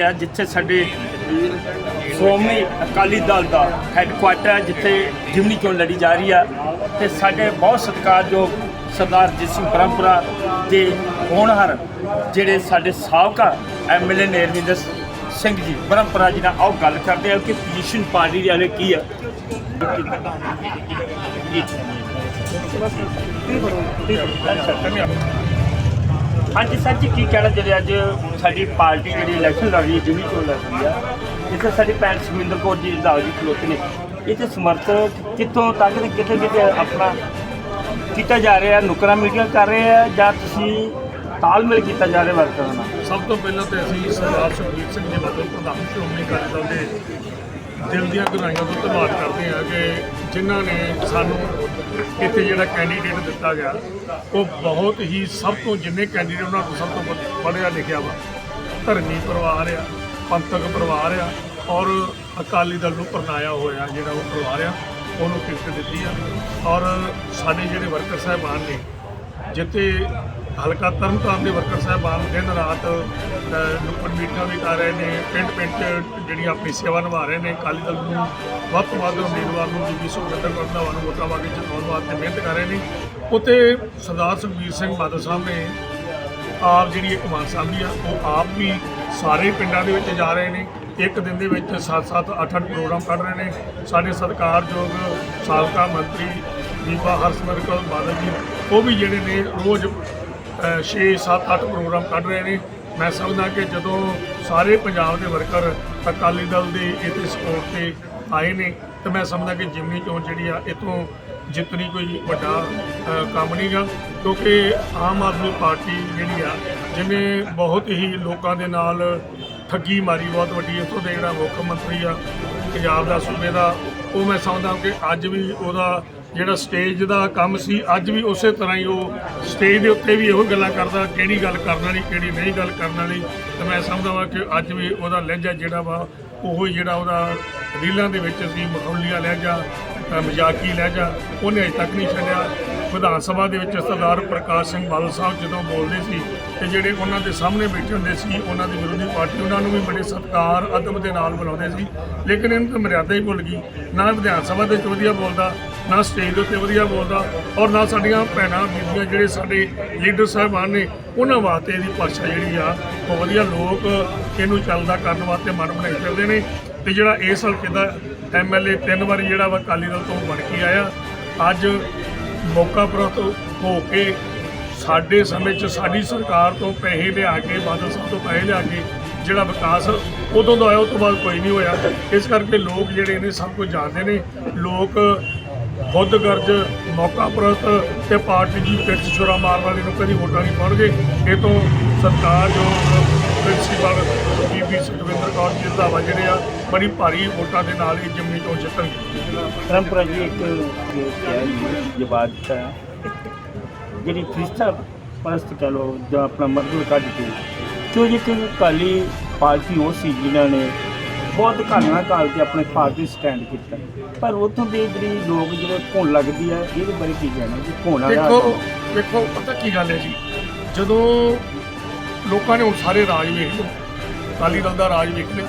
ਆ ਜਿੱਥੇ ਸਾਡੇ ਸ਼੍ਰੋਮਣੀ ਅਕਾਲੀ ਦਲ ਦਾ ਹੈੱਡਕੁਆਟਰ ਹੈ, ਜਿੱਥੇ ਜਿਮਨੀ ਚੋਣ ਲੜੀ ਜਾ ਰਹੀ ਆ ਤੇ ਸਾਡੇ ਬਹੁਤ ਸਤਿਕਾਰਯੋਗ ਸਰਦਾਰ ਜਿਤ ਸਿੰਘ ਪਰਮਪੁਰਾ ਤੇ ਹੋਣਹਾਰ ਜਿਹੜੇ ਸਾਡੇ ਸਾਬਕਾ ਐਮਐਲਏ ਨੇ ਰਵਿੰਦਰ ਸਿੰਘ ਜੀ ਪਰਮਪੁਰਾ ਜੀ ਨਾਲ ਆਓ ਗੱਲ ਕਰਦੇ ਆ ਕਿ ਪੋਜੀਸ਼ਨ ਪਾਰਟੀ ਦੇ ਵਾਲੇ ਕੀ ਆ। ਹਾਂਜੀ ਸਰ ਜੀ, ਕੀ ਕਹਿਣਾ ਜਿਹੜੇ ਅੱਜ ਸਾਡੀ ਪਾਰਟੀ ਜਿਹੜੀ ਇਲੈਕਸ਼ਨ ਲੜ ਰਹੀ ਹੈ ਜਿਮਨੀ ਚੋਣ ਲੜ ਰਹੀ ਆ ਜਿੱਥੇ ਸਾਡੀ ਭੈਣ ਸੁਖਵਿੰਦਰ ਕੌਰ ਜੀ ਦਾ ਜੀ ਖਲੋਤੇ ਨੇ। ਇਹ ਤੇ ਸਮਰਥਕ ਕਿੱਥੋਂ ਤੱਕ ਤੇ ਕਿਤੇ ਕਿਤੇ ਆਪਣਾ ਕੀਤਾ ਜਾ ਰਿਹਾ ਨੁਕਰਾ ਮੀਟਿੰਗ ਕਰ ਰਹੇ ਆ ਜਾਂ ਤੁਸੀਂ ਤਾਲਮੇਲ ਕੀਤਾ ਜਾ ਰਿਹਾ ਵਰਕਰਾਂ ਨਾਲ? ਸਭ ਤੋਂ ਪਹਿਲਾਂ ਤੇ ਅਸੀਂ ਸਰਦਾਰ ਸੁਖਬੀਰ ਸਿੰਘ ਜੀ ਵੱਲੋਂ ਪ੍ਰਧਾਨ ਸ਼੍ਰੋਮਣੀ ਅਕਾਲੀ ਦਲ ਦੇ ਦਿਲ ਦੀਆਂ ਗਹਿਰਾਈਆਂ ਤੋਂ ਧੰਨਵਾਦ ਕਰਦੇ ਹਾਂ ਕਿ ਜਿਨ੍ਹਾਂ ਨੇ ਸਾਨੂੰ ਇੱਥੇ ਜਿਹੜਾ ਕੈਂਡੀਡੇਟ ਦਿੱਤਾ ਗਿਆ, ਉਹ ਬਹੁਤ ਹੀ ਸਭ ਤੋਂ ਜਿੰਨੇ ਕੈਂਡੀਡੇਟ ਉਹਨਾਂ ਤੋਂ ਸਭ ਤੋਂ ਵੱਧ ਪੜ੍ਹਿਆ ਲਿਖਿਆ ਵਾ। ਧਰਮੀ ਪਰਿਵਾਰ ਆ, ਪੰਥਕ ਪਰਿਵਾਰ ਆ ਔਰ ਅਕਾਲੀ ਦਲ ਨੂੰ ਪਰਨਾਇਆ ਹੋਇਆ ਜਿਹੜਾ ਉਹ ਪਰਿਵਾਰ ਆ, ਉਹਨੂੰ ਟਿਕਟ ਦਿੱਤੀ ਆ। ਔਰ ਸਾਡੇ ਜਿਹੜੇ ਵਰਕਰ ਸਾਹਿਬਾਨ ਨੇ, ਜਿੱਥੇ ਹਲਕਾ ਤਰਨਤਾਰਨ ਦੇ ਵਰਕਰ ਸਾਹਿਬਾਨ ਦਿਨ ਰਾਤ ਅ, ਨੁੱਕੜ ਮੀਟਿੰਗਾਂ ਵੀ ਕਰ ਰਹੇ ਨੇ ਪਿੰਡ ਪਿੰਡ 'ਚ ਜਿਹੜੀ ਆਪਣੀ ਸੇਵਾ ਨਿਭਾ ਰਹੇ ਨੇ ਅਕਾਲੀ ਦਲ ਨੂੰ ਵੱਧ ਤੋਂ ਵੱਧ ਉਮੀਦਵਾਰ ਨੂੰ ਬੀਬੀ ਸੁਖਵਿੰਦਰ ਕੌਰ ਨੂੰ ਵੋਟਾਂ ਪਾ ਕੇ ਜਿਤਾਉਣ ਵਾਸਤੇ ਮਿਹਨਤ ਕਰ ਰਹੇ ਨੇ। ਉੱਥੇ ਸਰਦਾਰ ਸੁਖਬੀਰ ਸਿੰਘ ਬਾਦਲ ਸਾਹਿਬ ਨੇ ਆਪ ਜਿਹੜੀ ਇੱਕ ਮਾਨ ਦੀ ਆ ਉਹ ਆਪ ਵੀ ਸਾਰੇ ਪਿੰਡਾਂ ਦੇ ਵਿੱਚ ਜਾ ਰਹੇ ਨੇ। ਇੱਕ ਦਿਨ ਦੇ ਵਿੱਚ 7-7 8-8 ਪ੍ਰੋਗਰਾਮ ਕੱਢ ਰਹੇ ਨੇ। ਸਾਡੇ ਸਤਿਕਾਰਯੋਗ ਸਾਬਕਾ ਮੰਤਰੀ ਬੀਬਾ ਹਰਸਿਮਰਤ ਕੌਰ ਬਾਦਲ ਜੀ ਉਹ ਵੀ ਜਿਹੜੇ ਨੇ ਰੋਜ਼ 6-7-8 ਪ੍ਰੋਗਰਾਮ ਕੱਢ ਰਹੇ ਨੇ। ਮੈਂ ਸਮਝਦਾ ਕਿ ਜਦੋਂ ਸਾਰੇ ਪੰਜਾਬ ਦੇ ਵਰਕਰ ਅਕਾਲੀ ਦਲ ਦੇ ਇਹਦੇ ਸਪੋਰਟ ਤੇ ਆਏ ਨੇ ਤੇ ਮੈਂ ਸਮਝਦਾ ਕਿ ਜਿਮਨੀ ਚੋਣ ਜਿਹੜੀ ਆ ਇਤੋਂ ਜਿੱਤਣੀ ਕੋਈ ਵੱਡਾ ਅ, ਕੰਮ ਨਹੀਂਗਾ ਕਿਉਂਕਿ ਆਮ ਆਦਮੀ ਪਾਰਟੀ ਜਿਹੜੀ ਆ ਜਿਹਨੇ ਬਹੁਤ ਹੀ ਲੋਕਾਂ ਦੇ ਨਾਲ ਠੱਗੀ ਮਾਰੀ ਬਹੁਤ ਵੱਡੀ ਇੱਥੋਂ ਦੇ ਜਿਹੜਾ ਮੁੱਖ ਮੰਤਰੀ ਆ ਪੰਜਾਬ ਦਾ ਸੂਬੇ ਦਾ ਉਹ ਮੈਂ ਸਮਝਦਾ ਕਿ ਅੱਜ ਵੀ ਉਹਦਾ ਜਿਹੜਾ ਸਟੇਜ ਦਾ ਕੰਮ ਸੀ, ਅੱਜ ਵੀ ਉਸੇ ਤਰ੍ਹਾਂ ਹੀ ਉਹ ਸਟੇਜ ਦੇ ਉੱਤੇ ਵੀ ਇਹੋ ਗੱਲਾਂ ਕਰਦਾ, ਕਿਹੜੀ ਗੱਲ ਕਰਨ ਵਾਲੀ, ਕਿਹੜੀ ਨਹੀਂ ਗੱਲ ਕਰਨ ਵਾਲੀ। ਤੇ ਮੈਂ ਸਮਝਦਾ ਵਾਂ ਕਿ ਅੱਜ ਵੀ ਉਹਦਾ ਲਹਿਜਾ ਜਿਹੜਾ ਵਾ, ਉਹ ਹੀ ਜਿਹੜਾ ਉਹਦਾ ਰੀਲਾਂ ਦੇ ਵਿੱਚ ਅਸੀਂ ਮਖੌਲੀਆ ਲਹਿਜਾ ਮਜ਼ਾਕੀ ਲਹਿਜਾ, ਉਹਨੇ ਅਜੇ ਤੱਕ ਨਹੀਂ ਛੱਡਿਆ। ਵਿਧਾਨ ਸਭਾ ਦੇ ਵਿੱਚ ਸਰਦਾਰ ਪ੍ਰਕਾਸ਼ ਸਿੰਘ ਬਾਦਲ ਸਾਹਿਬ ਜਦੋਂ ਬੋਲਦੇ ਸੀ ਤੇ ਜਿਹੜੇ ਉਹਨਾਂ ਦੇ ਸਾਹਮਣੇ ਬੈਠੇ ਹੁੰਦੇ ਸੀ, ਉਹਨਾਂ ਦੀ ਵਿਰੋਧੀ ਪਾਰਟੀ, ਉਹਨਾਂ ਨੂੰ ਵੀ ਬੜੇ ਸਤਿਕਾਰ, ਅਦਬ ਦੇ ਨਾਲ ਬੁਲਾਉਂਦੇ ਸੀ। ਲੇਕਿਨ ਇਹਨੂੰ ਤਾਂ ਮਰਿਆਦਾ ਹੀ ਭੁੱਲ ਗਈ। ਨਾ ਵਿਧਾਨ ਸਭਾ ਦੇ ਵਿੱਚ ਵਧੀਆ ਬੋਲਦਾ ਨਾ ਸਟੇਜ ਦੇ ਉੱਤੇ ਵਧੀਆ ਬੋਲਦਾ ਔਰ ਨਾ ਸਾਡੀਆਂ ਭੈਣਾਂ, ਬੀਬੀਆਂ ਜਿਹੜੇ ਸਾਡੇ ਲੀਡਰ ਸਾਹਿਬਾਨ ਨੇ, ਉਹਨਾਂ ਵਾਸਤੇ ਇਹਦੀ ਭਾਸ਼ਾ ਜਿਹੜੀ ਆ, ਉਹ ਵਧੀਆ ਲੋਕ ਇਹਨੂੰ ਚੱਲਦਾ ਕਰਨ ਵਾਸਤੇ ਮਨ ਬਣਾਈ ਫਿਰਦੇ ਨੇ। ਤੇ ਜਿਹੜਾ ਇਸ ਹਲਕੇ ਦਾ ਐਮਐਲਏ ਤਿੰਨ ਵਾਰੀ ਜਿਹੜਾ ਵਾ ਅਕਾਲੀ ਦਲ ਤੋਂ ਬਣ ਕੇ ਆਇਆ, ਅੱਜ ਮੌਕਾ ਪ੍ਰਾਪਤ ਹੋ ਕੇ ਸਾਡੇ ਸਮੇਂ 'ਚ ਸਾਡੀ ਸਰਕਾਰ ਤੋਂ ਪੈਸੇ ਲਿਆ ਕੇ, ਬਾਦਲ ਸਾਹਿਬ ਤੋਂ ਪੈਸੇ ਲਿਆ ਕੇ ਜਿਹੜਾ ਵਿਕਾਸ ਉਦੋਂ ਦਾ ਆਇਆ ਉਸ ਤੋਂ ਬਾਅਦ ਕੋਈ ਨਹੀਂ ਹੋਇਆ। ਇਸ ਕਰਕੇ ਲੋਕ ਜਿਹੜੇ ਨੇ ਸਭ ਕੁਝ ਜਾਣਦੇ ਨੇ। ਲੋਕ ਖੁਦ ਗਰਜ, ਮੌਕਾ ਪ੍ਰਸਤ ਤੇ ਪਾਰਟੀ ਦੀ ਪਿੱਠ ਛੁਰਾ ਮਾਰਨ ਵਾਲੇ ਨੂੰ ਕਦੀ ਵੋਟਾਂ ਨਹੀਂ ਪਾਉਣਗੇ। ਇਹ ਤੋਂ ਸਰਕਾਰ ਜੋ ਪ੍ਰਿੰਸੀਪਲ ਬੀਬੀ ਸੁਖਵਿੰਦਰ ਕੌਰ ਜੀ ਰੰਧਾਵਾ ਜਿਹੜੇ ਆ, ਬੜੀ ਭਾਰੀ ਵੋਟਾਂ ਦੇ ਨਾਲ ਇਹ ਜਿਮਨੀ ਤੋਂ ਜਿੱਤਣਗੇ। ਪਰੰਪਰਾ ਜੀ ਇੱਕ ਜਵਾਬ ਦਿੱਤਾ ਜਿਹੜੀ ਫਰਿਸ਼ਤਾ ਪਰਸਤ ਕਹ ਲੋ ਜਾਂ ਆਪਣਾ ਮਰਦੂ ਕੱਢ ਕੇ ਜੋ ਇੱਕ ਕਾਲੀ ਪਾਰਟੀ ਉਹ ਸੀ ਜਿਨ੍ਹਾਂ ਨੇ ਬਹੁਤ ਘਾਣਾ ਕਾਲ ਕੇ ਆਪਣੇ ਪਾਰਟੀ ਸਟੈਂਡ ਕੀਤਾ। ਪਰ ਉਥੋਂ ਦੇ ਜਿਹੜੀ ਲੋਕ ਜਿਹੜੇ ਘੁਣ ਲੱਗਦੀ ਆ ਇਹਦੇ ਬਾਰੇ ਕੀ ਕਹਿਣਾ ਜੀ ਘੁਣਾ ਦਾ ਦੇਖੋ ਦੇਖੋ ਪਤਾ ਕੀ ਗੱਲ ਹੈ ਜੀ? ਜਦੋਂ ਲੋਕਾਂ ਨੇ ਹੁਣ ਸਾਰੇ ਰਾਜ ਵੇਖ ਲਏ ਅਕਾਲੀ ਦਲ ਦਾ ਰਾਜ ਵੇਖ ਲਿਆ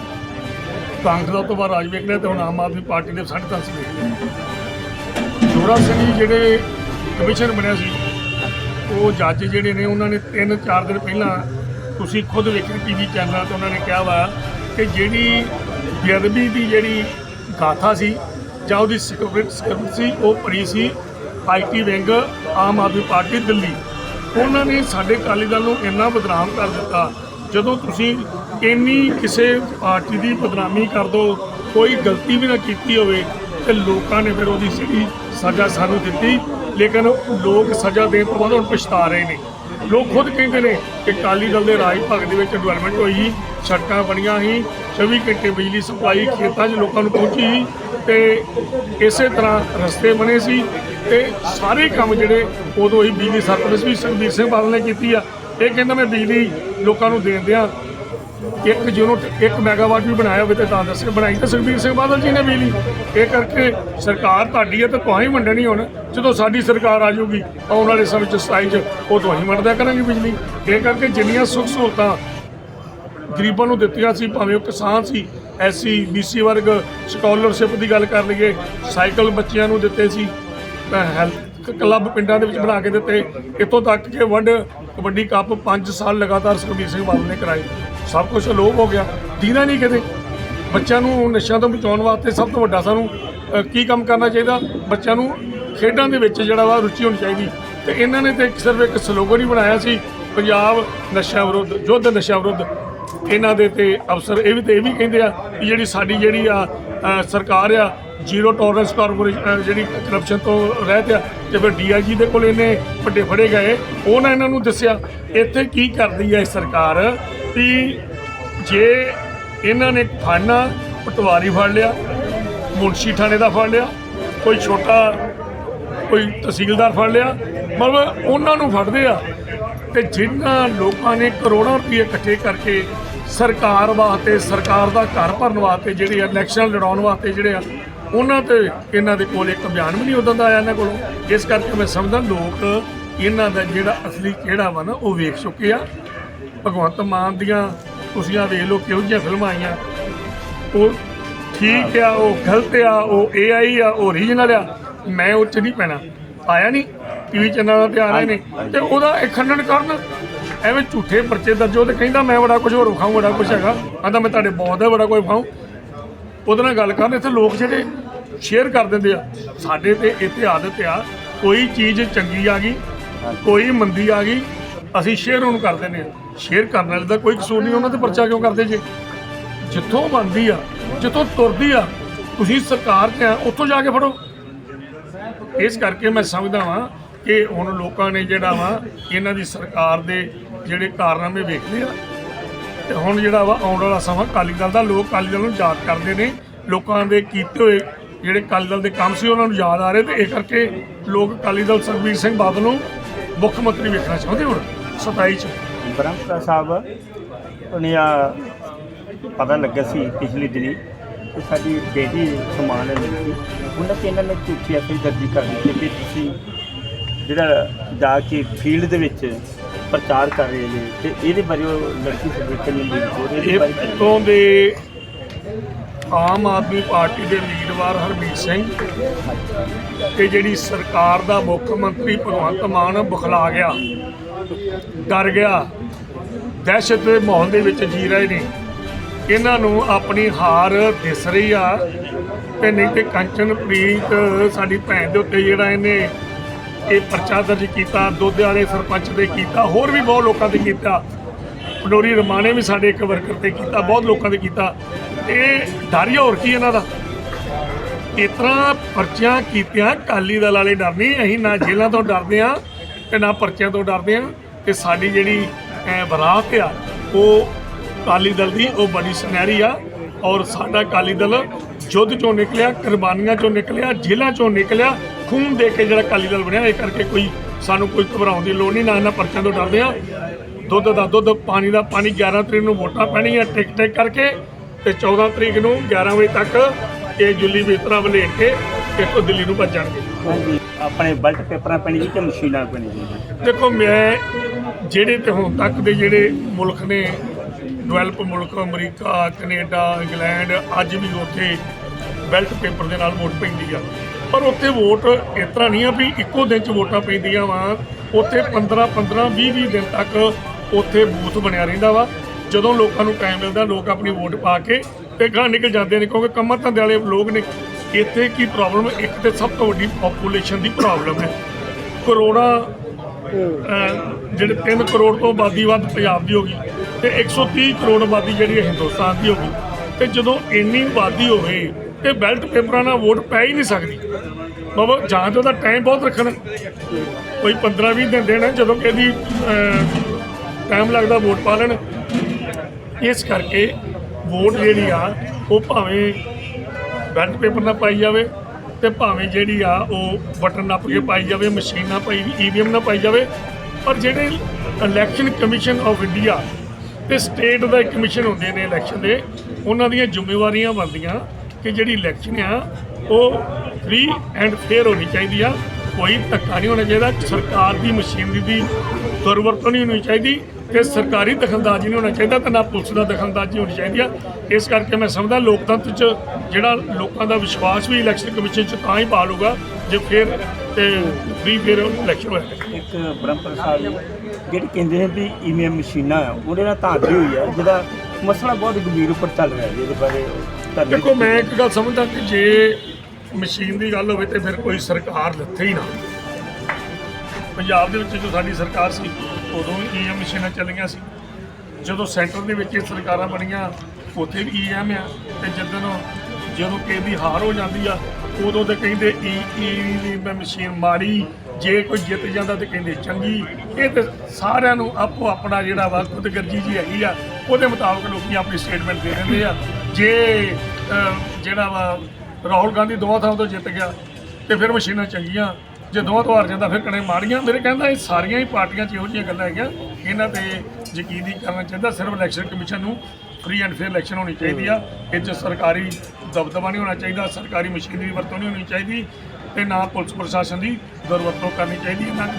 ਕਾਂਗਰਸ ਦਾ ਤੋਂ ਬਾਅਦ ਰਾਜ ਵੇਖ ਲਿਆ ਤੇ ਹੁਣ ਆਮ ਆਦਮੀ ਪਾਰਟੀ ਦੇ ਸਾਢੇ ਦਸ ਵੇਖ ਲਿਆ ਜੋਰਾ ਸਿੰਘ ਜੀ ਜਿਹੜੇ ਕਮਿਸ਼ਨ ਬਣਿਆ ਸੀ ਉਹ ਜੱਜ ਜਿਹੜੇ ਨੇ ਉਹਨਾਂ ਨੇ ਤਿੰਨ ਚਾਰ ਦਿਨ ਪਹਿਲਾਂ ਤੁਸੀਂ ਖੁਦ ਵੇਖਿਆ ਟੀਵੀ ਚੈਨਲਾਂ ਤੇ ਉਹਨਾਂ ਨੇ ਕਿਹਾ ਵਾ ਕਿ ਜਿਹੜੀ ਬੇਅਦਬੀ ਦੀ ਜਿਹੜੀ ਗਾਥਾ ਸੀ ਜਾਂ ਉਹਦੀ ਸਕ੍ਰਿਪਟ ਸਕ੍ਰਿਪਟ ਸੀ, ਉਹ ਪੜੀ ਸੀ IT wing, Aam Aadmi party Delhi. ਉਹਨਾਂ ਨੇ ਸਾਡੇ ਅਕਾਲੀ ਦਲ ਨੂੰ ਇੰਨਾ ਬਦਨਾਮ ਕਰ ਦਿੱਤਾ, ਜਦੋਂ ਤੁਸੀਂ ਇੰਨੀ ਕਿਸੇ ਪਾਰਟੀ ਦੀ ਬਦਨਾਮੀ ਕਰ ਦੋ, ਕੋਈ ਗਲਤੀ ਵੀ ਨਾ ਕੀਤੀ ਹੋਵੇ, ਤੇ ਲੋਕਾਂ ਨੇ ਫਿਰ ਉਹਦੀ ਸਿੱਧੀ ਸਜ਼ਾ ਸਾਨੂੰ ਦਿੱਤੀ। ਲੇਕਿਨ ਲੋਕ ਸਜ਼ਾ ਦੇਣ ਤੋਂ ਬਾਅਦ ਹੁਣ ਪਛਤਾ ਰਹੇ ਨੇ। ਲੋਕ ਖੁਦ ਕਹਿੰਦੇ ਨੇ ਕਿ ਅਕਾਲੀ ਦਲ ਦੇ ਰਾਜ ਭਗਤ ਦੇ ਵਿੱਚ ਡਿਵੈਲਪਮੈਂਟ ਹੋਈ। ਸੜਕਾਂ ਬਣੀਆਂ ਸੀ 24 ਘੰਟੇ ਬਿਜਲੀ ਸਪਲਾਈ ਖੇਤਾਂ 'ਚ ਲੋਕਾਂ ਨੂੰ ਪਹੁੰਚੀ ਸੀ ਤੇ ਇਸੇ ਤਰ੍ਹਾਂ ਰਸਤੇ ਬਣੇ ਸੀ ਤੇ ਸਾਰੇ ਕੰਮ ਜਿਹੜੇ ਉਦੋਂ ਹੀ ਬਿਜਲੀ ਸਰਵਿਸ ਵੀ ਸੁਖਬੀਰ ਸਿੰਘ ਬਾਦਲ ਨੇ ਕੀਤੀ ਆ। ਇਹ ਕਹਿੰਦਾ ਮੈਂ ਬਿਜਲੀ ਲੋਕਾਂ ਨੂੰ ਦੇਣ ਦਿਆਂ। ਇੱਕ ਯੂਨਿਟ 1 ਮੈਗਾਵਾਟ ਵੀ ਬਣਾਇਆ ਹੋਵੇ ਤੇ ਤਾਂ ਦੱਸ ਕੇ ਬਣਾਈ ਤਾਂ ਸੁਖਬੀਰ ਸਿੰਘ ਬਾਦਲ ਜੀ ਨੇ ਬਿਜਲੀ। ਇਹ ਕਰਕੇ ਸਰਕਾਰ ਤੁਹਾਡੀ ਹੈ ਤੇ ਤੁਹਾਨੂੰ ਹੀ ਵੰਡਣੀ ਹੁਣ, ਜਦੋਂ ਸਾਡੀ ਸਰਕਾਰ ਆ ਜਾਊਗੀ, ਆਉਣ ਵਾਲੇ ਸਮੇਂ ਚ 27 ਚ ਉਹ ਤੁਸੀਂ ਵੰਡਦਾ ਕਰਾਂਗੇ ਬਿਜਲੀ। ਇਹ ਕਰਕੇ ਜਿੰਨੀਆਂ ਸੁੱਖ ਸਹੂਲਤਾਂ ਗਰੀਬਾਂ ਨੂੰ ਦਿੱਤੀਆਂ ਸੀ, ਭਾਵੇਂ ਉਹ ਕਿਸਾਨ ਸੀ, ਐਸਸੀ, ਬੀਸੀ ਵਰਗ, ਸਕਾਲਰਸ਼ਿਪ ਦੀ ਗੱਲ ਕਰ ਲਈਏ, ਸਾਈਕਲ ਬੱਚਿਆਂ ਨੂੰ ਦਿੱਤੇ ਸੀ ਹੈਲਥ ਕਲੱਬ ਪਿੰਡਾਂ ਦੇ ਵਿੱਚ ਬਣਾ ਕੇ ਦਿੱਤੇ, ਇੱਥੋਂ ਤੱਕ ਕਿ ਵਰਲਡ ਕਬੱਡੀ ਕੱਪ 5 ਸਾਲ ਲਗਾਤਾਰ ਸੁਖਬੀਰ ਸਿੰਘ ਬਾਦਲ ਨੇ ਕਰਾਏ। ਸਭ ਕੁਝ ਲੋਪ ਹੋ ਗਿਆ। ਦੀਨਾ ਨਹੀਂ ਕਿਤੇ। ਬੱਚਿਆਂ ਨੂੰ ਨਸ਼ਿਆਂ ਤੋਂ ਬਚਾਉਣ ਵਾਸਤੇ ਸਭ ਤੋਂ ਵੱਡਾ ਸਾਨੂੰ ਕੀ ਕੰਮ ਕਰਨਾ ਚਾਹੀਦਾ? ਬੱਚਿਆਂ ਨੂੰ ਖੇਡਾਂ ਦੇ ਵਿੱਚ ਜਿਹੜਾ ਵਾ ਰੁਚੀ ਹੋਣੀ ਚਾਹੀਦੀ। ਤੇ ਇਹਨਾਂ ਨੇ ਤੇ ਸਿਰਫ ਇੱਕ ਸਲੋਗਨ ਹੀ ਬਣਾਇਆ ਸੀ, ਪੰਜਾਬ ਨਸ਼ਾ ਵਿਰੁੱਧ, ਯੁੱਧ ਨਸ਼ਾ ਵਿਰੁੱਧ। ਇਹਨਾਂ ਦੇ ਤੇ ਅਫਸਰ ਇਹ ਵੀ ਤੇ ਇਹ ਵੀ ਕਹਿੰਦੇ ਆ ਕਿ ਜਿਹੜੀ ਸਾਡੀ ਜਿਹੜੀ ਆ ਸਰਕਾਰ ਆ, ਜ਼ੀਰੋ ਟੋਲਰੈਂਸ ਕਾਰਪੋਰੇਸ਼ਨ ਜਿਹੜੀ ਕਰਪਸ਼ਨ ਤੋਂ ਰਹਿਤ ਆ, ਤੇ ਫਿਰ ਡੀਆਈਜੀ ਦੇ ਕੋਲ ਇਹਨੇ ਵੱਡੇ ਫੜੇ ਗਏ ਉਹਨਾਂ ਇਹਨਾਂ ਨੂੰ ਦੱਸਿਆ, ਇੱਥੇ ਕੀ ਕਰਦੀ ਹੈ ਇਹ ਸਰਕਾਰ ਵੀ ਜੇ ਇਹਨਾਂ ਨੇ ਫੜਨਾ ਪਟਵਾਰੀ ਫੜ ਲਿਆ, ਮੁਨਸ਼ੀ ਥਾਣੇ ਦਾ ਫੜ ਲਿਆ, ਕੋਈ ਛੋਟਾ, ਕੋਈ ਤਹਿਸੀਲਦਾਰ ਫੜ ਲਿਆ ਮਤਲਬ ਉਹਨਾਂ ਨੂੰ ਫੜਦੇ ਆ ਤੇ ਜਿਨ੍ਹਾਂ ਲੋਕਾਂ ਨੇ ਕਰੋੜਾਂ ਰੁਪਏ ਇਕੱਠੇ ਕਰਕੇ ਸਰਕਾਰ ਵਾਸਤੇ, ਸਰਕਾਰ ਦਾ ਘਰ ਭਰਨ ਵਾਸਤੇ ਜਿਹੜੇ ਆ ਇਲੈਕਸ਼ਨ ਲੜਾਉਣ ਵਾਸਤੇ ਜਿਹੜੇ ਆ, ਉਹਨਾਂ ਤੇ ਇਹਨਾਂ ਦੇ ਕੋਲ ਇੱਕ ਬਿਆਨ ਵੀ ਨਹੀਂ ਉਦੋਂ ਦਾ ਆਇਆ ਇਹਨਾਂ ਕੋਲੋਂ। ਇਸ ਕਰਕੇ ਮੈਂ ਸਮਝਦਾ ਲੋਕ ਇਹਨਾਂ ਦਾ ਜਿਹੜਾ ਅਸਲੀ ਕਿਹੜਾ ਵਾ ਨਾ, ਉਹ ਵੇਖ ਚੁੱਕੇ ਆ। ਭਗਵੰਤ ਮਾਨ ਦੀਆਂ ਤੁਸੀਂ ਆ ਵੇਖ ਲਓ ਕਿਹੋ ਜਿਹੀਆਂ ਫਿਲਮਾਂ ਆਈਆਂ। ਉਹ ਠੀਕ ਆ, ਉਹ ਗਲਤ ਆ, ਉਹ ਏਆਈ ਆ, ਉਹ ਓਰੀਜਨਲ ਆ। ਮੈਂ ਉਹ ਚ ਨਹੀਂ ਪੈਣਾ। ਆਇਆ ਨਹੀਂ। ਟੀਵੀ ਚੈਨਲਾਂ ਤੇ ਆ ਰਹੇ ਨੇ ਤੇ ਉਹਦਾ ਇਹ ਖੰਡਨ ਕਰਨ ਐਵੇਂ ਝੂਠੇ ਪਰਚੇ ਦਰਜ ਉਹ ਤੇ ਕਹਿੰਦਾ ਮੈਂ ਬੜਾ ਕੁਝ ਹੋਰ ਵਿਖਾਊਂ ਬੜਾ ਕੁਝ ਹੈਗਾ। ਕਹਿੰਦਾ ਮੈਂ ਤੁਹਾਡੇ ਬਹੁਤ ਹੈ ਬੜਾ ਕੋਈ ਵਿਖਾਊਂ। ਉਹਦੇ ਨਾਲ ਗੱਲ ਕਰਨ ਇੱਥੇ ਲੋਕ ਜਿਹੜੇ ਸ਼ੇਅਰ ਕਰ ਦਿੰਦੇ ਆ ਸਾਡੇ ਤੇ ਇੱਥੇ ਆਦਤ ਆ ਕੋਈ ਚੀਜ਼ ਚੰਗੀ ਆ ਗਈ ਕੋਈ ਮੰਦੀ ਆ ਗਈ ਅਸੀਂ ਸ਼ੇਅਰ ਉਹਨੂੰ ਕਰ ਦਿੰਦੇ ਆ। ਸ਼ੇਅਰ ਕਰਨ ਵਾਲੇ ਦਾ ਕੋਈ ਕਸੂਰ ਨਹੀਂ ਉਹਨਾਂ ਤੇ ਪਰਚਾ ਕਿਉਂ ਕਰਦੇ ਜੇ? ਜਿੱਥੋਂ ਬਣਦੀ ਆ ਜਿੱਥੋਂ ਤੁਰਦੀ ਆ ਤੁਸੀਂ ਸਰਕਾਰ ਤੇ ਆ ਉੱਥੋਂ ਜਾ ਕੇ ਫੜੋ। ਇਸ ਕਰਕੇ ਮੈਂ ਸਮਝਦਾ ਵਾਂ ਕਿ ਹੁਣ ਲੋਕਾਂ ਨੇ ਜਿਹੜਾ ਵਾ, ਇਹਨਾਂ ਦੀ ਸਰਕਾਰ ਦੇ ਜਿਹੜੇ ਕਾਰਨਾਮੇ ਵੇਖ ਲਏ ਆ। ਤੇ ਹੁਣ ਜਿਹੜਾ ਵਾ, ਆਉਣ ਵਾਲਾ ਸਮਾਂ ਅਕਾਲੀ ਦਲ ਦਾ, ਲੋਕ ਅਕਾਲੀ ਦਲ ਨੂੰ ਯਾਦ ਕਰਦੇ ਨੇ। ਲੋਕਾਂ ਦੇ ਕੀਤੇ ਹੋਏ ਜਿਹੜੇ ਅਕਾਲੀ ਦਲ ਦੇ ਕੰਮ ਸੀ, ਉਹਨਾਂ ਨੂੰ ਯਾਦ ਆ ਰਹੇ ਤੇ ਇਹ ਕਰਕੇ ਲੋਕ ਅਕਾਲੀ ਦਲ ਸੁਖਬੀਰ ਸਿੰਘ ਬਾਦਲ ਨੂੰ ਮੁੱਖ ਮੰਤਰੀ ਵੇਖਣਾ ਚਾਹੁੰਦੇ ਹੁਣ 27 ਚ। ਬ੍ਰਹਮਪੁਰਾ ਸਾਹਿਬ, ਉਹਨੇ ਆ ਪਤਾ ਲੱਗਾ ਸੀ ਪਿਛਲੀ ਦਿਨੀ ਕਿ ਸਾਡੀ ਬੇਟੀ ਸਮਾਨ ਲੱਗੀ ਉਹਨਾਂ ਤੇ ਇਹਨਾਂ ਨੇ ਝੂਠੀ ਐਫਆਈ ਦਰਜ ਕਰ ਦਿੱਤੀ ਕਿ ਤੁਸੀਂ ਜਿਹੜਾ ਜਾ ਕੇ ਫੀਲਡ ਦੇ ਵਿੱਚ ਪ੍ਰਚਾਰ ਕਰ ਰਹੇ ਨੇ ਤੇ ਇਹਦੇ ਬਾਰੇ ਉਹ ਲੜਕੀ ਇਹਦੇ ਬਾਰੇ ਕੀ? ਇੱਥੋਂ ਦੇ ਆਮ ਆਦਮੀ ਪਾਰਟੀ ਦੇ ਉਮੀਦਵਾਰ ਹਰਮੀਤ ਸਿੰਘ ਤੇ ਜਿਹੜੀ ਸਰਕਾਰ ਦਾ ਮੁੱਖ ਮੰਤਰੀ ਭਗਵੰਤ ਮਾਨ ਬੁਖਲਾ ਗਿਆ ਡਰ ਗਿਆ ਦਹਿਸ਼ਤ ਦੇ ਮਾਹੌਲ ਦੇ ਵਿੱਚ ਜੀ ਰਹੇ ਨੇ ਇਹਨਾਂ ਨੂੰ ਆਪਣੀ ਹਾਰ ਦਿਸ ਰਹੀ ਆ ਤੇ ਨਹੀਂ ਤੇ ਕੰਚਨਪ੍ਰੀਤ ਸਾਡੀ ਭੈਣ ਦੇ ਉੱਤੇ ਜਿਹੜਾ ਇਹਨੇ ਇਹ ਪਰਚਾ ਦਰਜ ਕੀਤਾ ਦੁੱਧ ਵਾਲੇ ਸਰਪੰਚ ਦੇ ਕੀਤਾ ਹੋਰ ਵੀ ਬਹੁਤ ਲੋਕਾਂ ਦੇ ਕੀਤਾ। ਪਡੋਰੀ ਰਮਾਣੇ ਵੀ ਸਾਡੇ ਇੱਕ ਵਰਕਰ ਤੇ ਕੀਤਾ ਬਹੁਤ ਲੋਕਾਂ ਦੇ ਕੀਤਾ। ਇਹ ਡਰ ਹੀ ਹੋਰ ਕੀ ਇਹਨਾਂ ਦਾ? ਇਸ ਤਰ੍ਹਾਂ ਪਰਚੀਆਂ ਕੀਤੀਆਂ ਕਾਲੀ ਦਲ ਵਾਲੇ ਡਰ ਨਹੀਂ ਅਸੀਂ ਨਾ ਜੇਲ੍ਹਾਂ ਤੋਂ ਡਰਦੇ ਆ ਤੇ ਨਾ ਪਰਚਿਆਂ ਤੋਂ ਡਰਦੇ ਆ ਤੇ ਸਾਡੀ ਜਿਹੜੀ ਅਹ, ਵਿਰਾਸਤ ਆ ਉਹ ਕਾਲੀ ਦਲ ਦੀ ਉਹ ਬੜੀ ਸੁਨਹਿਰੀ ਆ। ਔਰ ਸਾਡਾ ਕਾਲੀ ਦਲ ਯੁੱਧ ਚੋਂ ਨਿਕਲਿਆ ਕੁਰਬਾਨੀਆਂ ਚੋਂ ਨਿਕਲਿਆ ਜੇਲ੍ਹਾਂ ਚੋਂ ਨਿਕਲਿਆ। ਖੂਨ ਦੇ ਕੇ ਜਿਹੜਾ ਕਾਲੀ ਦਲ ਬਣਿਆ ਇਹ ਕਰਕੇ ਕੋਈ ਸਾਨੂੰ ਕੋਈ ਘਬਰਾਉਣ ਦੀ ਲੋੜ ਨਹੀਂ ਨਾ ਇਹਨਾਂ ਪਰਚੀਆਂ ਤੋਂ ਡਰਦੇ ਆ ਦੁੱਧ ਦਾ ਦੁੱਧ ਪਾਣੀ ਦਾ ਪਾਣੀ 11 ਤਰੀਕ ਨੂੰ ਵੋਟਾਂ ਪੈਣੀਆਂ ਟਿਕ ਟਿਕ ਕਰਕੇ ਤੇ 14 ਤਰੀਕ ਨੂੰ 11 ਵਜੇ ਤੱਕ ਇਹ ਜੁੱਲੀ ਬਿਸਤਰਾ ਵਲੇਟ ਕੇ ਇੱਥੋਂ ਦਿੱਲੀ ਨੂੰ ਭੱਜਣਗੇ। ਹਾਂਜੀ। ਆਪਣੇ ਬਲਟ ਪੇਪਰਾਂ ਪੈਣੀ ਜੀ ਕਿ ਮਸ਼ੀਨਾਂ ਪੈਣੀ ਜੀ ਦੇਖੋ ਮੈਂ ਜਿਹੜੇ ਤੇ ਹੁਣ ਤੱਕ ਦੇ ਜਿਹੜੇ ਮੁਲਕ ਨੇ ਡਿਵੈਲਪ ਮੁਲਕ ਅਮਰੀਕਾ ਕੈਨੇਡਾ ਇੰਗਲੈਂਡ ਅੱਜ ਵੀ ਉੱਥੇ ਬੈਲਟ ਪੇਪਰ ਦੇ ਨਾਲ ਵੋਟ ਪੈਂਦੀ ਆ। ਪਰ ਉੱਥੇ ਵੋਟ ਇਸ ਤਰ੍ਹਾਂ ਨਹੀਂ ਆ ਵੀ ਇੱਕੋ ਦਿਨ 'ਚ ਵੋਟਾਂ ਪੈਂਦੀਆਂ ਵਾ। ਉੱਥੇ 15 15 20 20 ਦਿਨ ਤੱਕ ਉੱਥੇ ਬੂਥ ਬਣਿਆ ਰਹਿੰਦਾ ਵਾ। ਜਦੋਂ ਲੋਕਾਂ ਨੂੰ ਟਾਈਮ ਮਿਲਦਾ, ਲੋਕ ਆਪਣੀ ਵੋਟ ਪਾ ਕੇ ਤੇ ਗਾਂ ਨਿਕਲ ਜਾਂਦੇ ਨੇ, ਕਿਉਂਕਿ ਕੰਮਾਂ ਧੰਦੇ ਵਾਲੇ ਲੋਕ ਨੇ। ਇੱਥੇ ਕੀ ਪ੍ਰੋਬਲਮ ਇੱਕ ਤੇ ਸਭ ਤੋਂ ਵੱਡੀ ਪੋਪੂਲੇਸ਼ਨ ਦੀ ਪ੍ਰੋਬਲਮ ਹੈ। ਕਰੋੜਾਂ ਜਿਹੜੇ 3 ਕਰੋੜ ਤੋਂ ਆਬਾਦੀ ਵੱਧ ਪੰਜਾਬ ਦੀ ਹੋ ਗਈ ਤੇ 130 ਕਰੋੜ ਆਬਾਦੀ ਜਿਹੜੀ ਹੈ ਹਿੰਦੁਸਤਾਨ ਦੀ ਹੋ ਗਈ। ਤੇ ਜਦੋਂ ਇੰਨੀ ਆਬਾਦੀ ਹੋਵੇ ਤੇ ਬੈਲਟ ਪੇਪਰਾਂ ਨਾਲ ਵੋਟ ਪੈ ਹੀ ਨਹੀਂ ਸਕਦੀ। ਮਤਲਬ ਜਾਂ ਤਾਂ ਉਹਦਾ ਟਾਈਮ ਬਹੁਤ ਰੱਖਣ। ਕੋਈ 15 20 ਦਿਨ ਦੇਣਾ, ਜਦੋਂ ਕਿ ਇਹਦੀ ਟਾਈਮ ਲੱਗਦਾ ਵੋਟ ਪਾ ਲੈਣ। ਇਸ ਕਰਕੇ ਵੋਟ ਜਿਹੜੀ ਆ, ਉਹ ਭਾਵੇਂ ਬੈਲਟ ਪੇਪਰ ਨਾਲ ਪਾਈ ਜਾਵੇ ਤੇ ਭਾਵੇਂ ਜਿਹੜੀ ਆ, ਉਹ ਬਟਨ ਨੱਪ ਕੇ ਪਾਈ ਜਾਵੇ, ਮਸ਼ੀਨ ਨਾਲ ਪਾਈ ਈਵੀਐਮ ਨਾਲ ਪਾਈ ਜਾਵੇ, ਪਰ ਜਿਹੜੇ ਇਲੈਕਸ਼ਨ ਕਮਿਸ਼ਨ ਆਫ ਇੰਡੀਆ ਤੇ ਸਟੇਟ ਦਾ ਕਮਿਸ਼ਨ ਹੁੰਦੇ ਨੇ ਇਲੈਕਸ਼ਨ ਦੇ, ਉਹਨਾਂ ਦੀਆਂ ਜ਼ਿੰਮੇਵਾਰੀਆਂ ਬਣਦੀਆਂ। ਕਿ ਜਿਹੜੀ ਇਲੈਕਸ਼ਨ ਆ ਉਹ ਫ੍ਰੀ ਐਂਡ ਫੇਅਰ ਹੋਣੀ ਚਾਹੀਦੀ ਆ। ਕੋਈ ਧੱਕਾ ਨਹੀਂ ਹੋਣਾ ਚਾਹੀਦਾ। ਸਰਕਾਰ ਦੀ ਮਸ਼ੀਨਰੀ ਦੀ ਦੁਰਵਰਤੋਂ ਨਹੀਂ ਹੋਣੀ ਚਾਹੀਦੀ ਤੇ ਸਰਕਾਰੀ ਦਖਲਅੰਦਾਜ਼ੀ ਨਹੀਂ ਹੋਣਾ ਚਾਹੀਦਾ ਤੇ ਨਾ ਪੁਲਿਸ ਦਾ ਦਖਲਅੰਦਾਜ਼ੀ ਹੋਣੀ ਚਾਹੀਦੀ ਆ। ਇਸ ਕਰਕੇ ਮੈਂ ਸਮਝਦਾ ਲੋਕਤੰਤਰ 'ਚ ਜਿਹੜਾ ਲੋਕਾਂ ਦਾ ਵਿਸ਼ਵਾਸ ਵੀ ਇਲੈਕਸ਼ਨ ਕਮਿਸ਼ਨ 'ਚ ਤਾਂ ਹੀ ਪਾਲੂਗਾ ਜੇ ਫਿਰ ਤੇ ਫ੍ਰੀ ਫੇਅਰ ਇਲੈਕਸ਼ਨ ਹੋਏਗਾ ਇੱਕ ਬ੍ਰਹਮਪੁਰ ਸਾਹਿਬ ਜੀ, ਜਿਹੜੇ ਕਹਿੰਦੇ ਨੇ ਵੀ ਈਵੀਐਮ ਮਸ਼ੀਨਾਂ ਆ ਉਹਦੇ ਨਾਲ ਧਾਂਦਲੀ ਹੋਈ ਆ। ਜਿਹਦਾ ਮਸਲਾ ਬਹੁਤ ਗੰਭੀਰ ਉੱਪਰ ਚੱਲ ਰਿਹਾ ਜੀ ਇਹਦੇ ਬਾਰੇ। ਦੇਖੋ ਮੈਂ ਇੱਕ ਗੱਲ ਸਮਝਦਾ ਕਿ ਜੇ ਮਸ਼ੀਨ ਦੀ ਗੱਲ ਹੋਵੇ ਤੇ ਫਿਰ ਕੋਈ ਸਰਕਾਰ ਲੱਥੇ ਹੀ ਨਾ ਪੰਜਾਬ ਦੇ ਵਿੱਚ ਜੋ ਸਾਡੀ ਸਰਕਾਰ ਸੀ ਉਦੋਂ ਵੀ ਈਐਮ ਮਸ਼ੀਨਾਂ ਚੱਲੀਆਂ ਸੀ। ਜਦੋਂ ਸੈਂਟਰ ਦੇ ਵਿੱਚ ਇਹ ਸਰਕਾਰਾਂ ਬਣੀਆਂ ਉੱਥੇ ਵੀ ਈਐਮ ਆ। ਤੇ ਜਦੋਂ ਜਦੋਂ ਕਿਸੇ ਦੀ ਹਾਰ ਹੋ ਜਾਂਦੀ ਆ ਉਦੋਂ ਤੇ ਕਹਿੰਦੇ ਈ ਈ ਦੀ ਮਸ਼ੀਨ ਮਾੜੀ ਜੇ ਕੋਈ ਜਿੱਤ ਜਾਂਦਾ ਤੇ ਕਹਿੰਦੇ ਚੰਗੀ। ਇਹ ਤੇ ਸਾਰਿਆਂ ਨੂੰ ਆਪੋ ਆਪਣਾ ਜਿਹੜਾ ਵਾ ਖੁਦਗਰਜੀ ਜੀ ਹੈਗੀ ਆ ਉਹਦੇ ਮੁਤਾਬਕ ਲੋਕੀ ਆਪਣੀ ਸਟੇਟਮੈਂਟ ਦੇ ਦਿੰਦੇ ਆ। ਜੇ ਜਿਹੜਾ ਵਾ ਰਾਹੁਲ ਗਾਂਧੀ ਦੋਵਾਂ ਥਾਂ ਤੋਂ ਜਿੱਤ ਗਿਆ ਤੇ ਫਿਰ ਮਸ਼ੀਨਾਂ ਚੰਗੀਆਂ, ਜੇ ਦੋਵਾਂ ਤੋਂ ਹਾਰ ਜਾਂਦਾ ਫਿਰ ਕਣੇ ਮਾੜੀਆਂ। ਮੇਰੇ ਕਹਿੰਦਾ ਇਹ ਸਾਰੀਆਂ ਹੀ ਪਾਰਟੀਆਂ 'ਚ ਇਹੋ ਜਿਹੀਆਂ ਗੱਲਾਂ ਹੈਗੀਆਂ। ਇਹਨਾਂ ਤੇ ਯਕੀਨ ਨਹੀਂ ਕਰਨਾ ਚਾਹੀਦਾ, ਸਿਰਫ ਇਲੈਕਸ਼ਨ ਕਮਿਸ਼ਨ ਨੂੰ ਫ੍ਰੀ ਐਂਡ ਫੇਅਰ ਇਲੈਕਸ਼ਨ ਹੋਣੀ ਚਾਹੀਦੀ ਆ। ਇਹ 'ਚ ਸਰਕਾਰੀ ਦਬਦਬਾ ਨਹੀਂ ਹੋਣਾ ਚਾਹੀਦਾ, ਸਰਕਾਰੀ ਮਸ਼ੀਨਰੀ ਦੀ ਵਰਤੋਂ ਨਹੀਂ ਹੋਣੀ ਚਾਹੀਦੀ ਤੇ ਨਾ ਪੁਲਿਸ ਪ੍ਰਸ਼ਾਸਨ ਦੀ ਦੁਰਵਰਤੋਂ ਕਰਨੀ ਚਾਹੀਦੀ ਇਹਨਾਂ ਨੇ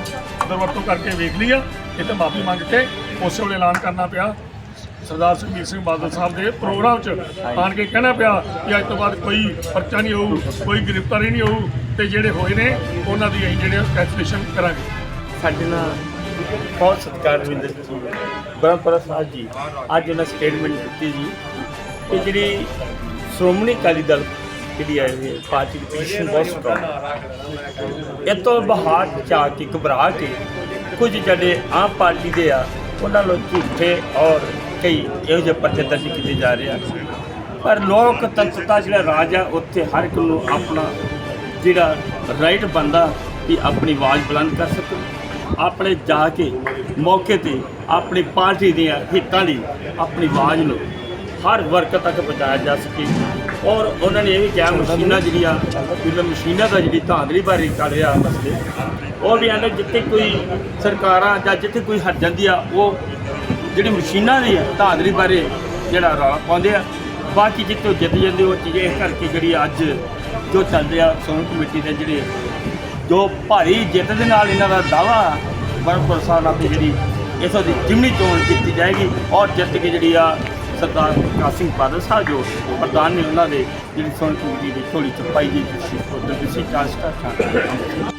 ਦੁਰਵਰਤੋਂ ਕਰਕੇ ਵੇਖ ਲਈ ਆ, ਇਹ ਤੇ ਮਾਫੀ ਮੰਗ ਕੇ ਉਸੇ ਵੇਲੇ ਐਲਾਨ ਕਰਨਾ ਪਿਆ। ਸਰਦਾਰ ਸੁਖਬੀਰ ਸਿੰਘ ਬਾਦਲ ਸਾਹਿਬ ਦੇ ਪ੍ਰੋਗਰਾਮ 'ਚ ਆਣ ਕੇ ਕਹਿਣਾ ਪਿਆ ਕਿ ਅੱਜ ਤੋਂ ਬਾਅਦ ਕੋਈ ਪਰਚਾ ਨਹੀਂ ਹੋਊ ਕੋਈ ਗ੍ਰਿਫਤਾਰੀ ਨਹੀਂ ਹੋਊ ਤੇ ਜਿਹੜੇ ਹੋਏ ਨੇ ਉਹਨਾਂ ਦੀ ਅਸੀਂ ਜਿਹੜੇ ਕੈਂਸਲੇਸ਼ਨ ਕਰਾਂਗੇ। ਸਾਡੇ ਨਾਲ ਬਹੁਤ ਸਤਿਕਾਰ ਰਵਿੰਦਰ ਜੀ ਬ੍ਰਹਮਪੁਰ ਸਾਹਿਬ ਜੀ। ਅੱਜ ਉਹਨਾਂ ਸਟੇਟਮੈਂਟ ਦਿੱਤੀ ਜੀ ਕਿ ਜਿਹੜੀ ਸ਼੍ਰੋਮਣੀ ਅਕਾਲੀ ਦਲ ਜਿਹੜੀ ਹੈ ਇਹ ਪਾਰਟੀ ਦੀ ਪੋਜੀਸ਼ਨ ਬਹੁਤ ਸਟਰੋਂਗ ਇਹ ਤੋਂ ਬਾਹਰ ਜਾ ਕੇ ਘਬਰਾ ਕੇ ਕੁਝ ਜਿਹੜੇ ਆਮ ਪਾਰਟੀ ਦੇ ਆ ਉਹਨਾਂ ਨੂੰ ਝੂਠੇ ਔਰ ਕਈ ਇਹੋ ਜਿਹੇ ਪਰਚੇ ਦਰਜ ਕੀਤੇ ਜਾ ਰਹੇ ਆ। ਪਰ ਲੋਕਤੰਤਰ ਦਾ ਜਿਹੜਾ ਰਾਜ ਆ, ਉੱਥੇ ਹਰ ਇੱਕ ਨੂੰ ਆਪਣਾ ਜਿਹੜਾ ਰਾਈਟ ਬੰਦਾ ਕਿ ਆਪਣੀ ਆਵਾਜ਼ ਬੁਲੰਦ ਕਰ ਸਕੇ। ਆਪਣੇ ਜਾ ਕੇ ਮੌਕੇ ਤੇ ਆਪਣੀ ਪਾਰਟੀ ਦੀਆਂ ਹਿੱਤਾਂ ਲਈ ਆਪਣੀ ਆਵਾਜ਼ ਨੂੰ ਹਰ ਵਰਗ ਤੱਕ ਪਹੁੰਚਾਇਆ ਜਾ ਸਕੇ। ਔਰ ਉਹਨਾਂ ਨੇ ਇਹ ਵੀ ਕਿਹਾ, ਮਸ਼ੀਨਾਂ ਜਿਹੜੀਆਂ, ਜਿਵੇਂ ਮਸ਼ੀਨਾਂ ਦਾ ਜਿਹੜੀ ਧਾਂਦਲੀ ਬਾਰੇ ਚੱਲ ਰਿਹਾ ਮਸਲੇ ਉਹ ਵੀ ਆਂਦੇ ਜਿੱਥੇ ਕੋਈ ਸਰਕਾਰਾਂ ਜਾਂ ਜਿੱਥੇ ਕੋਈ ਹਟ ਜਾਂਦੀ ਆ, ਉਹ ਜਿਹੜੀ ਮਸ਼ੀਨਾਂ ਦੀ ਆ ਧਾਂਦਲੀ ਬਾਰੇ ਜਿਹੜਾ ਰੌਲਾ ਪਾਉਂਦੇ ਆ, ਬਾਕੀ ਜਿੱਥੋਂ ਜਿੱਤ ਜਾਂਦੇ ਉਹ ਚੀਜ਼ ਇਸ ਕਰਕੇ ਜਿਹੜੀ ਅੱਜ ਜੋ ਚੱਲਦੇ ਆ, ਸੋਨ ਕਮੇਟੀ ਦੇ ਜਿਹੜੇ ਜੋ ਭਾਰੀ ਜਿੱਤ ਦੇ ਨਾਲ ਇਹਨਾਂ ਦਾ ਦਾਵਾ ਬਰਪੁਰ ਸਾਹਿਬ ਨਾਲ ਜਿਹੜੀ ਇਸੋ ਦੀ ਜਿਮਨੀ ਚੋਣ ਕੀਤੀ ਜਾਏਗੀ ਔਰ ਜਿੱਤ ਕੇ ਜਿਹੜੀ ਆ ਸਰਦਾਰ ਪ੍ਰਕਾਸ਼ ਸਿੰਘ ਬਾਦਲ ਸਾਹਿਬ ਜੋ ਪ੍ਰਧਾਨ ਨੇ ਉਹਨਾਂ ਦੇ ਜਿਹੜੀ ਸੋਨ ਕਮੇਟੀ ਦੀ ਝੋਲੀ ਚ ਪਾਈ ਗਈ ਸੀ ਉਹ ਦੂਸਰੀ ਕਾਸਟ ਦਾ